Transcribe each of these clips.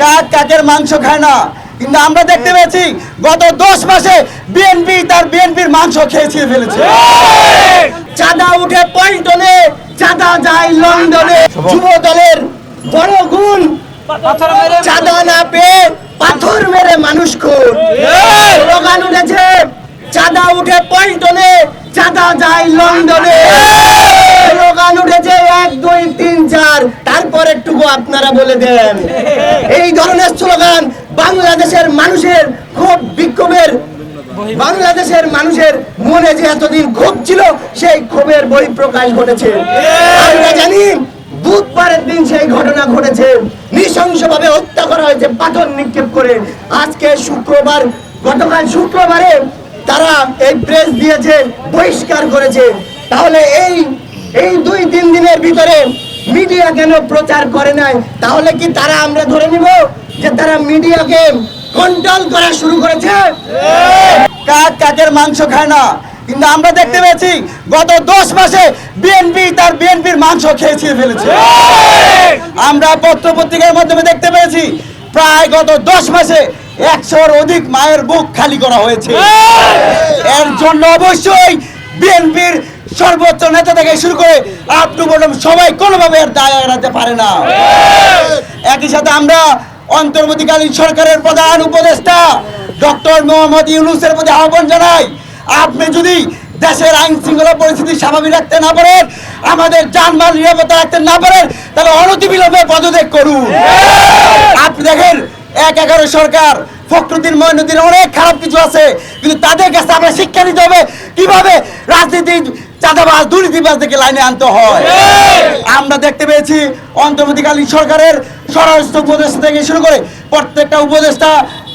কাক কাকের মাংস খায় না। কিন্তু আমরা দেখতে পেয়েছি গত দশ মাসে বিএনপি তার বিএনপির মাংস খেয়ে ছিঁড়ে ফেলেছে। চাঁদা উঠে পল্টনে চাঁদা যায় লন্ডনে। যুব দলের বড় গুণ চাঁদা না পেয়ে পাথর মেরে মানুষ খুন। স্লোগান উঠেছে চাঁদা উঠে পল্টনে চাঁদা যায় লন্ডনে। তারপর একটুকু আপনারা বলে দেন। এই ধরনের স্লোগান বাংলাদেশের মানুষের খুব বিক্ষোভের বাংলাদেশের মানুষের মনে যে এতদিন ক্ষোভ ছিল সেই ক্ষোভের বহিঃপ্রকাশ ঘটেছে। আমরা জানি বুধবারের দিন সেই ঘটনা ঘটেছে। নৃশংসভাবে হত্যা করা হয়েছে পাথর নিক্ষেপ করে। আজকে শুক্রবার গতকাল শুক্রবারে তারা এই প্রেস দিয়েছে বহিষ্কার করেছে তাহলে এই এই দুই তিন দিনের ভিতরে মিডিয়া কেন প্রচার করে নাই? তাহলে কি তারা আমরা ধরে নিব যে তারা মিডিয়াকে কন্ট্রোল করা শুরু করেছে? কাক কাকের মাংস খায় না। কিন্তু আমরা দেখতে পেয়েছি গত দশ মাসে বিএনপি তার বিএনপির মাংস খেয়ে ছিঁড়ে ফেলেছে। আমরা পত্র পত্রিকার মাধ্যমে দেখতে পেয়েছি প্রায় গত দশ মাসে একশোর অধিক মায়ের বুক খালি করা হয়েছে। এর জন্য অবশ্যই বিএনপির সর্বোচ্চ নেতা থেকে শুরু করে আপ টু বটম সবাই কোনোভাবে এর দায় এড়াতে পারে না। একই সাথে আমরা অন্তর্বর্তীকালীন সরকারের প্রধান উপদেষ্টা ডক্টর মোহাম্মদ ইউনুসের প্রতি আহ্বান জানাই আপনি যদি দেশের আইন শৃঙ্খলা পরিস্থিতি স্বাভাবিক রাখতে না পারেন আমাদের যানবাহন নিরাপত্তা রাখতে না পারেন তাহলে অনতিবিলম্বে পদত্যাগ করুন। আপনি দেখেন এক এগারো সরকার ফখরুদ্দিন মঈনুদ্দিন অনেক খারাপ কিছু আছে কিন্তু তাদের কাছে আমরা শিক্ষা নিতে হবে। কীভাবে রাজনীতি চাঁদাবাজ দুর্নীতিবাজ থেকে লাইনে আনতে হয়। আমরা দেখতে পেয়েছি অন্তর্বর্তীকালীন সরকারের স্বরাষ্ট্র উপদেষ্টা থেকে শুরু করে প্রত্যেকটা উপদেষ্টা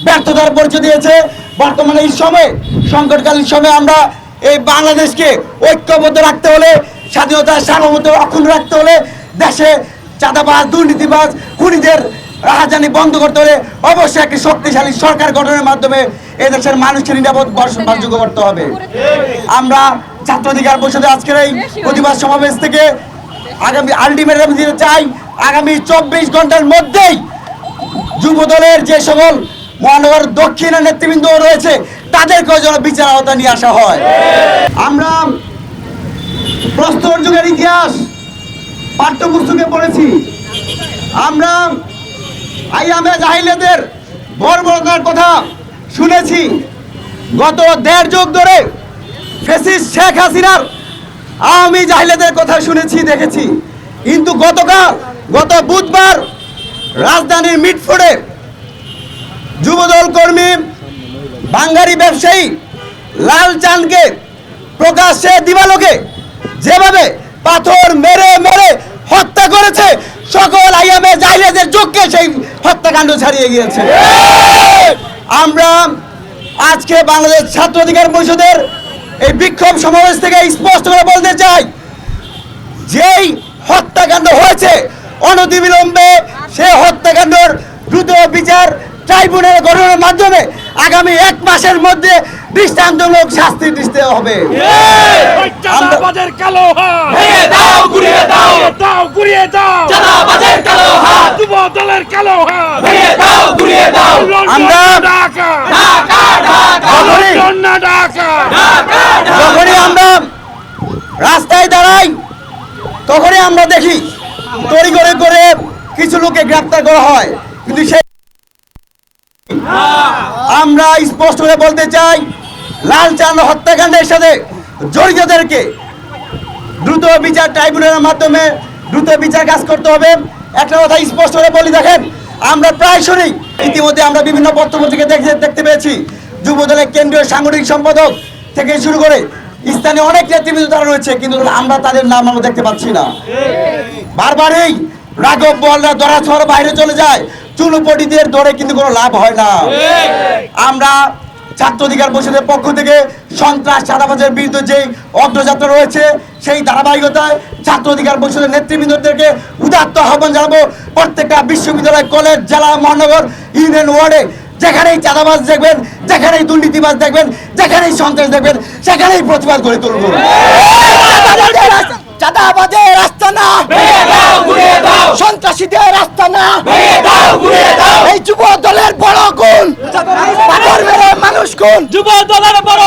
ব্যর্থতার পরিচয় দিয়েছে। বর্তমানে এই সময়ে সংকটকালীন সময়ে আমরা এই বাংলাদেশকে ঐক্যবদ্ধ রাখতে হলে স্বাধীনতা সার্বভৌমত্ব অক্ষুণ্ণ রাখতে হলে দেশে চাঁদাবাজ দুর্নীতিবাজ খুনিদের রাহাজানি বন্ধ করতে হলে অবশ্যই একটি শক্তিশালী সরকার গঠনের মাধ্যমে এদেশের মানুষকে নিরাপদ বাসযোগ্য করতে হবে। আমরা ছাত্র অধিকার পরিষদে আজকের এই প্রতিবাদ সমাবেশ থেকে আগামী আলটিমেটাম দিতে চাই, আগামী চব্বিশ ঘণ্টার মধ্যেই যুব দলের যে সকল মহানগর দক্ষিণের নেতৃবৃন্দ রয়েছে, তাদেরকেও যেন বিচার আওতা নিয়ে আসা হয়। আমরা প্রস্তর যুগের ইতিহাস পাঠ্যপুস্তকে পড়েছি। আমরা আইয়ামে জাহিলেদের বর্বরতার কথা শুনেছি। গত দেড় যুগ ধরে ফেসিস শেখ হাসিনার আওয়ামী জাহিলেদের কথা শুনেছি, দেখেছি। কিন্তু গতকাল, গত বুধবার রাজধানীর মিটফোর্ডে যুবদল কর্মী বাঙ্গারি ব্যবসায়ী লাল চাঁদকে প্রকাশ্যে দিবালোকে যেভাবে পাথর মেরে মেরে হত্যা করেছে, সকল আইএমএ জাহিলেদের চোখকে সেই হত্যাকাণ্ড ছাড়িয়ে গিয়েছে। আমরা আজকে বাংলাদেশ ছাত্র অধিকার পরিষদের এই বিক্ষোভ সমাবেশ থেকে স্পষ্ট করে বলতে চাই যেই হত্যাকাণ্ড হয়েছে অনতিবিলম্বে সেই হত্যাকাণ্ডর দ্রুত বিচার ট্রাইব্যুনাল গঠনের মাধ্যমে আগামী এক মাসের মধ্যে দৃষ্টান্তমূলক শাস্তি দিতে হবে। আমরা- ঢাকা ঢাকা ঢাকা যখনই লন্ডন না ঢাকা ঢাকা যখনই আমরা রাস্তায় দাঁড়াই, তখনই আমরা দেখি তড়ি করে করে কিছু লোকে গ্রেপ্তার করা হয়। কিন্তু সে আমরা স্পষ্ট করে বলতে চাই, লাল চাঁদ হত্যাকাণ্ডের সাথে জড়িতদেরকে দ্রুত বিচার ট্রাইব্যুনালের মাধ্যমে দ্রুত বিচার কাজ করতে হবে। একটা কথা স্পষ্ট করে বলি, দেখেন, আমরা প্রায় শুনি ইতিমধ্যে আমরা বিভিন্ন পত্রপত্রিকা দেখতে দেখতে পেয়েছি। যুব দলের কেন্দ্রীয় সাংগঠনিক সম্পাদক থেকে শুরু করে স্থানীয় অনেক নেতৃবৃন্দ তারা রয়েছে, কিন্তু আমরা তাদের নাম আমরা দেখতে পাচ্ছি না। বারবারই রাঘব বলরা দরা ছোঁয়ার বাইরে চলে যায়, চুনুপটিদের ধরে কিন্তু কোনো লাভ হয় না। আমরা ছাত্র অধিকার পরিষদের পক্ষ থেকে সন্ত্রাস, চাঁদাবাজের বিরুদ্ধে যে অগ্রযাত্রা রয়েছে, সেই ধারাবাহিকতায় ছাত্র অধিকার পরিষদের নেতৃবৃন্দদেরকে উদাত্ত আহ্বান জানাব। প্রত্যেকটা বিশ্ববিদ্যালয়, কলেজ, জেলা, মহানগর, ইউনিয়ন ওয়ার্ডে যেখানেই চাঁদাবাজ দেখবেন যেখানেই দুর্নীতিবাজ দেখবেন যেখানেই সন্ত্রাস দেখবেন সেখানেই প্রতিবাদ করে তুলব। চাঁদাবাজের রাস্তা না। সন্ত্রাসীদের রাস্তা না। এই যুব দলের বড় গুণ। পাথর মেরে মানুষ কোন যুব দলের বড়